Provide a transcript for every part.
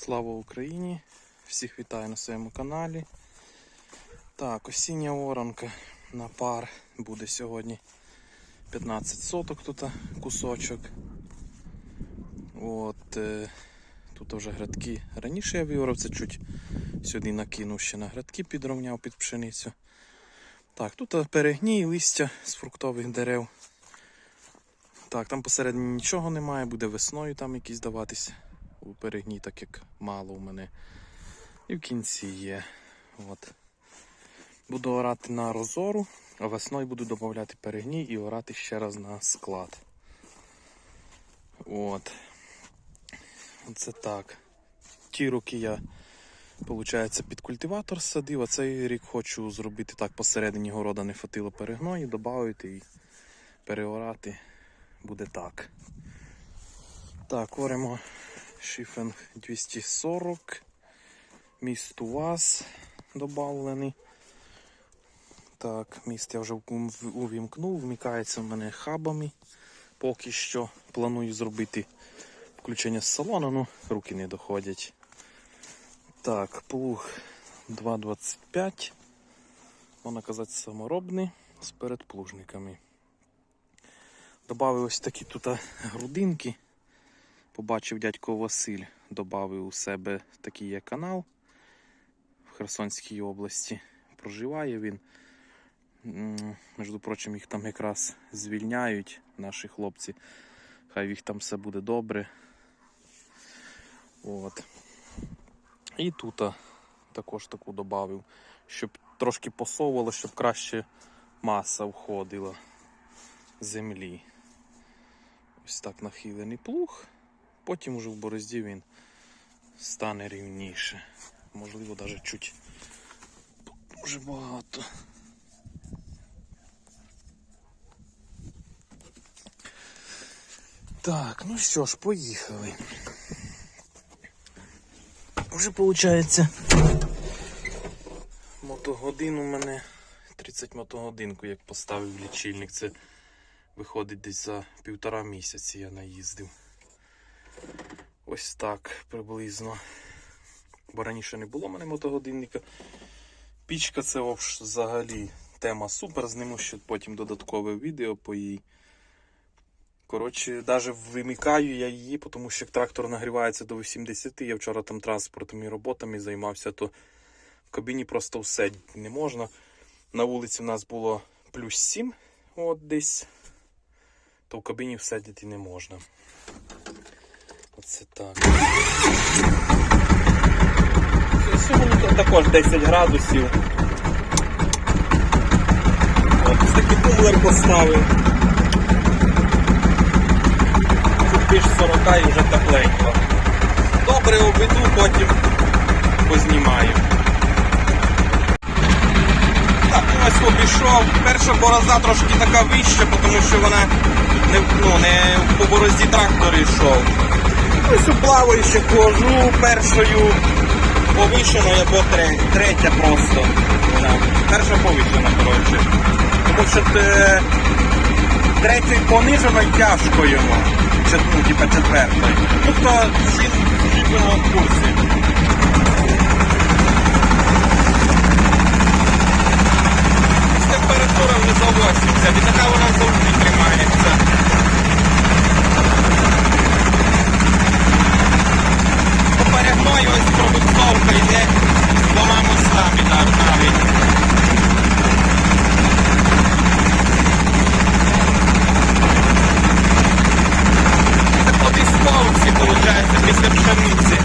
Слава Україні! Всіх вітаю на своєму каналі. Так, осіння оранка на пар буде сьогодні 15 соток тут кусочок. От, е, тут вже градки. Раніше я виорав це чуть сюди накинув ще на градки, підровняв під пшеницю. Так, тут перегній, листя з фруктових дерев. Так, там посередині нічого немає, буде весною там якісь даватись у перегній, так як мало у мене. І в кінці є. От. Буду орати на розору, а весною буду додати перегній і орати ще раз на склад. От. Оце так. Ті роки я, виходить, під культиватор садив, а цей рік хочу зробити так посередині города не фатило перегною, додати і переорати буде так. Так, оремо шифен 240. Міст у вас додавлений. Так, міст я вже увімкнув, вмикається в мене хабами. Поки що планую зробити включення з салону, ну руки не доходять. Так, плуг 2,25. Можна казати, саморобний з передплужниками. Добавив ось такі тут грудинки. Побачив дядько Василь, додав у себе такий є канал в Херсонській області. Проживає він. Між прочим, їх там якраз звільняють наші хлопці. Хай їх там все буде добре. От. І тут також таку додав, щоб трошки посовувало, щоб краще маса входила землі. Ось так нахилений плуг. Потім уже в борозді він стане рівніше. Можливо, навіть чуть дуже багато. Так, ну що ж, поїхали. Вже виходить мотогодин у мене 30 мотогодинку, як поставив лічильник. Це виходить десь за півтора місяці я наїздив. Ось так приблизно. Бо раніше не було в мене мотогодинника. Пічка це взагалі тема супер. Зніму ще потім додаткове відео по їй. Коротше, навіть вимикаю я її, тому що трактор нагрівається до 80. Я вчора там транспортними роботами займався, то в кабіні просто все не можна. На вулиці в нас було плюс 7, от десь, то в кабіні всидіти не можна. Оце так. Сьогодні тут також 10 градусів. Ось такий кумлер поставив. Тут більш 40 і вже тепленько. Добре обійду, потім познімаю. Так, ось обійшов. Перша борозда трошки така вища, тому що вона не, ну, не по борозді трактор йшов. Ось у плаваючи хожу першою повишеною або тре- третя просто. Перша повишена, коротше. Тому що те, третьої пониженої тяжко йому. Ну, типа четвертої. Ну хто в курсі. Температура внизу 80, і така вона завжди тримається. Попередною ось продуктовка йде з двома мостами нав- навіть. Це по дисковці, виходить, після пшениці.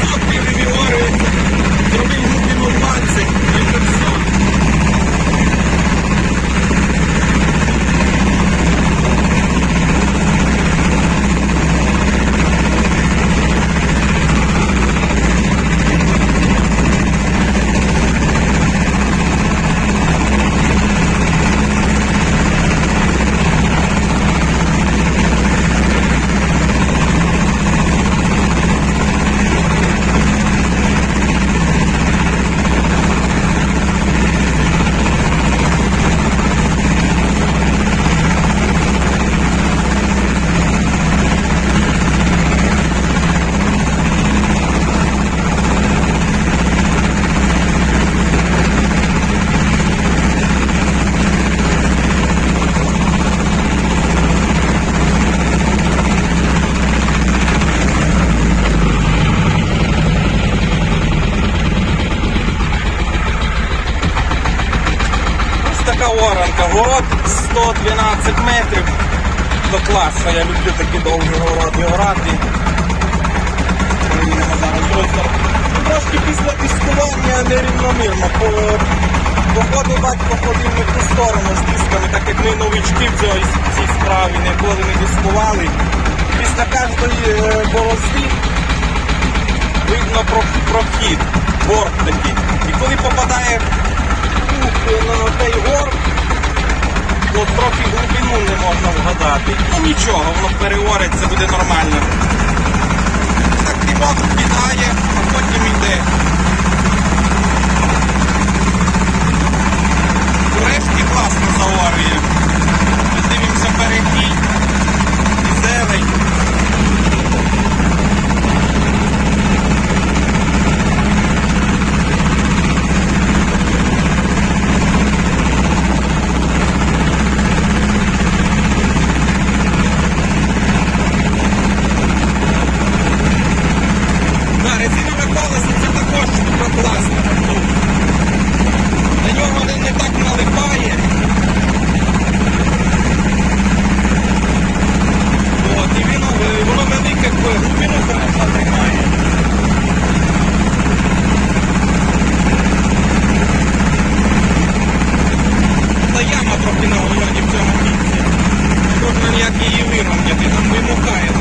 Сотки вивіорюється, зробив глибину 20 і вже все. така оранка. Город 112 метрів. До класу. Я люблю такі довгі городи зараз озеро. Трошки після піскування нерівномірно. По, походу батько ходив не в ту сторону з дисками, так як ми новички в цій, справі ніколи не дискували. Після кожної е, борозди видно прохід, горб такий. І коли попадає на той горб, то трохи глибину не можна вгадати. Ну нічого, воно переориться, буде нормально. Так півок кидає, а потім йде. Врешті класно заорює. Дивимося перехід. І зелень. Да, резинове колесо це також класне. На нього не, не так налипає. От, і він, е, воно велике глибину хорошо тримає. Та яма трохи на городі в цьому місці. Не можна ніяк її вирівняти, там вимукає навіть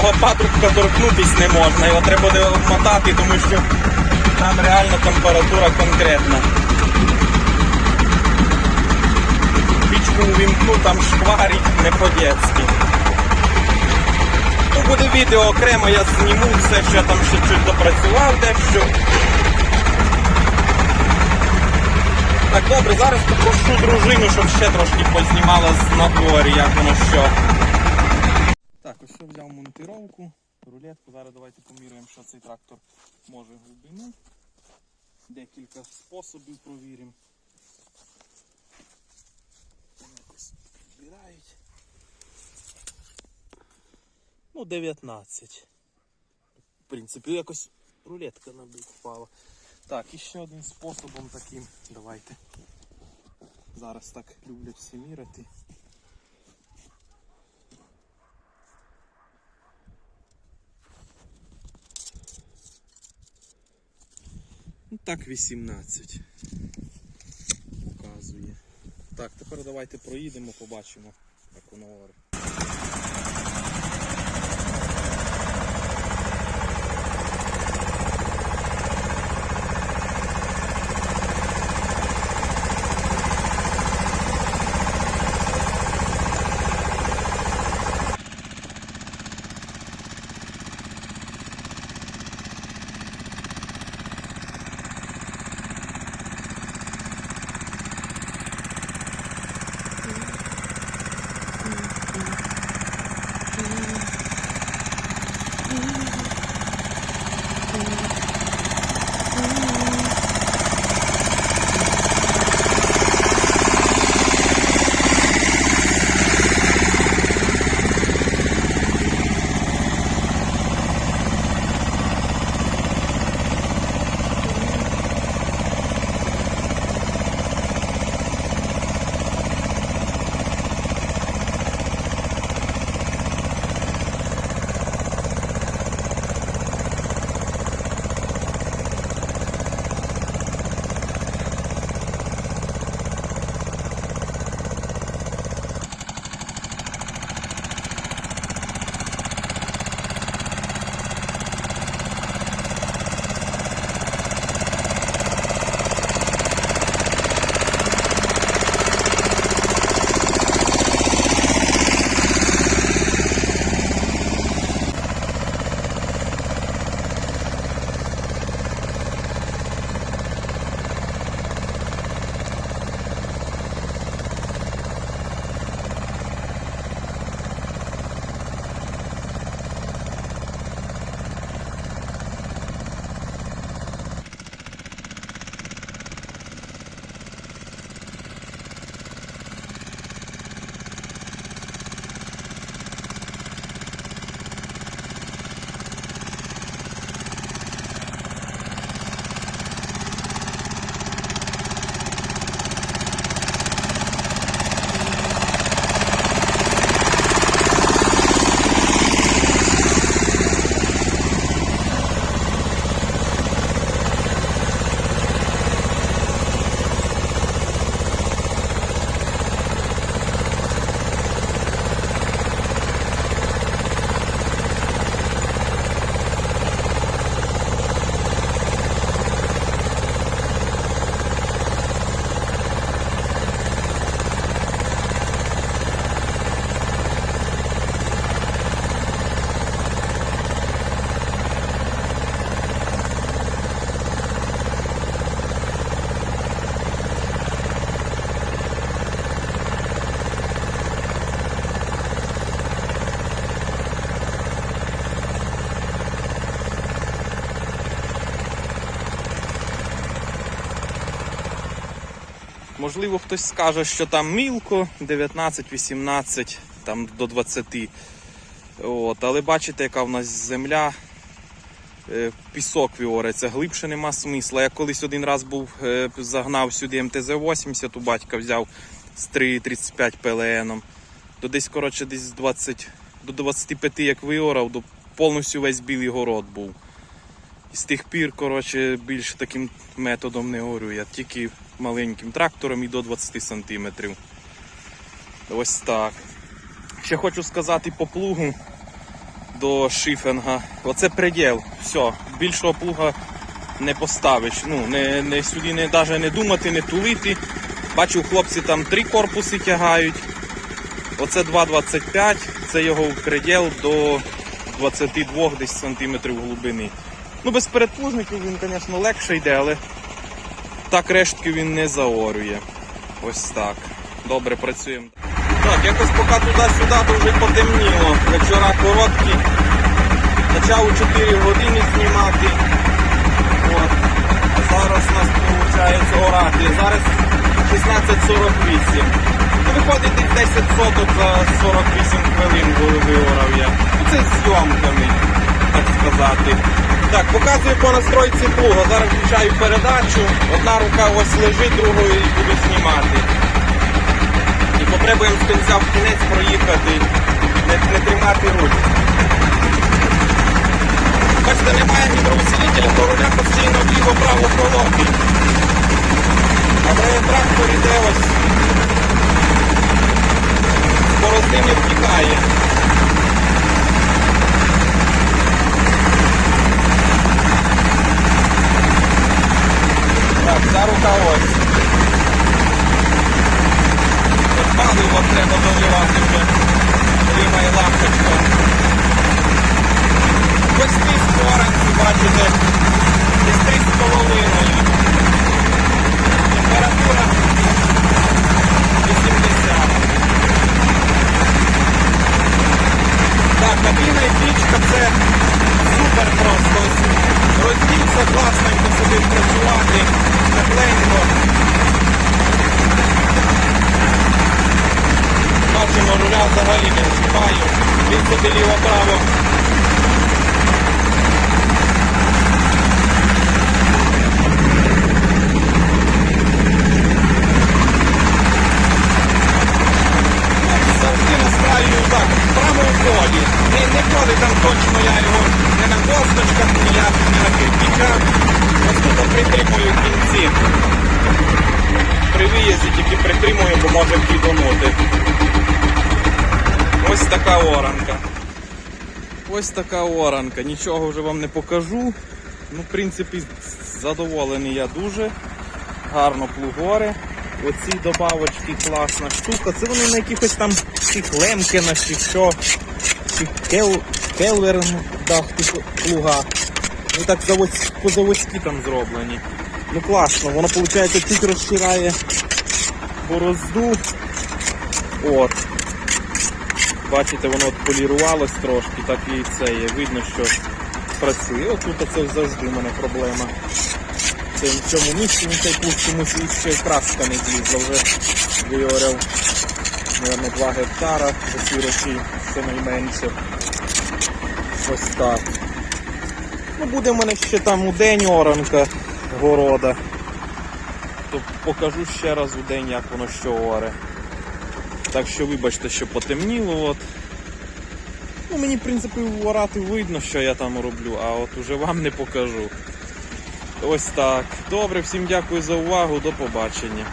цього патрубка торкнутись не можна, його треба буде обмотати, тому що там реально температура конкретна. Пічку увімкну, там шкварить не по-дєцьки. Ну, буде відео окремо, я зніму все, що я там ще чуть допрацював дещо. Так, добре, зараз попрошу дружину, щоб ще трошки познімала з надворі, як воно що. Так, ось я взяв монтировку, рулетку. Зараз давайте поміряємо, що цей трактор може глибину. Декілька способів провіримо. Якось. Ну, 19. В принципі, якось рулетка на впала. Так, і ще один способом таким. Давайте. Зараз так люблять всі міряти. Ну так 18 показує. Так, тепер давайте проїдемо, побачимо, як воно говорить. Можливо, хтось скаже, що там мілко, 19-18, там до 20. От, але бачите, яка в нас земля. Е, Пісок віореться, глибше нема смисла. Я колись один раз був, е, загнав сюди МТЗ-80, у батька взяв з 3,35 ПЛН. До десь, коротше, десь 20, до 25 як виорав, до повністю весь білий город був. І з тих пір, коротше, більше таким методом не горю. Я тільки маленьким трактором і до 20 сантиметрів. Ось так. Ще хочу сказати по плугу до шифенга. Оце преділ. Все, більшого плуга не поставиш. Ну, не, не сюди не, навіть не думати, не тулити. Бачу, хлопці там три корпуси тягають. Оце 2,25, це його преділ до 22 десь сантиметрів глибини. Ну, без передплужників він, звісно, легше йде, але так рештки він не заорює. Ось так. Добре працюємо. Так, якось поки туди-сюди, то вже потемніло. Вечора короткі. Почав у 4 години знімати. От. А зараз у нас виходить орати. Зараз 16.48. Ну, Виходить десь 10 соток за 48 хвилин коли виорав я. Ну, Це зйомками, так сказати. Так, показую по настройці плуга. Зараз включаю передачу. Одна рука ось лежить, другою буду знімати. І попробуємо з кінця в кінець проїхати, не, не тримати руль. Бачите, немає гідроусилителя, то руля постійно вліво-право колоти. Але трактор іде ось. Борозни не втікає. Так, ця рука ось. От паливо треба вже. Ріває лампочка. Ось ті створенці, бачите, десь три з половиною. Температура 80. Так, кабіна і пічка це супер просто. Ось Роздільця класненько собі працювати, тепленько. Бачимо, руля взагалі не вступаю. Він собі ліво-право. Завжди настраюю так, право у полі. Не, не коли там точно я його не на косточках, ніяк, не на кирпичах. Ось тут притримую кінці. При виїзді тільки притримую, бо може кидонути. Ось така оранка. Ось така оранка. Нічого вже вам не покажу. Ну, в принципі, задоволений я дуже. Гарно плугори. Оці добавочки класна штука. Це вони на якихось там чи Лемкена, чи що, чи кел, келвер дах плуга. Вони так заводські, по-заводськи там зроблені. Ну класно, воно виходить тут розширяє борозду. От. Бачите, воно от полірувалось трошки, так і це є. Видно, що працює. Отут це завжди у мене проблема. Це в цьому місці він цей пуст чомусь ще й краска не злізла, вже виоряв, мабуть, 2 гектара за ці роки, щонайменше. Ось так. Ну, буде в мене ще там у день оранка города. То покажу ще раз у день, як воно що оре. Так що вибачте, що потемніло. От. Ну, мені, в принципі, орати видно, що я там роблю, а от уже вам не покажу. Ось так. Добре, всім дякую за увагу, до побачення.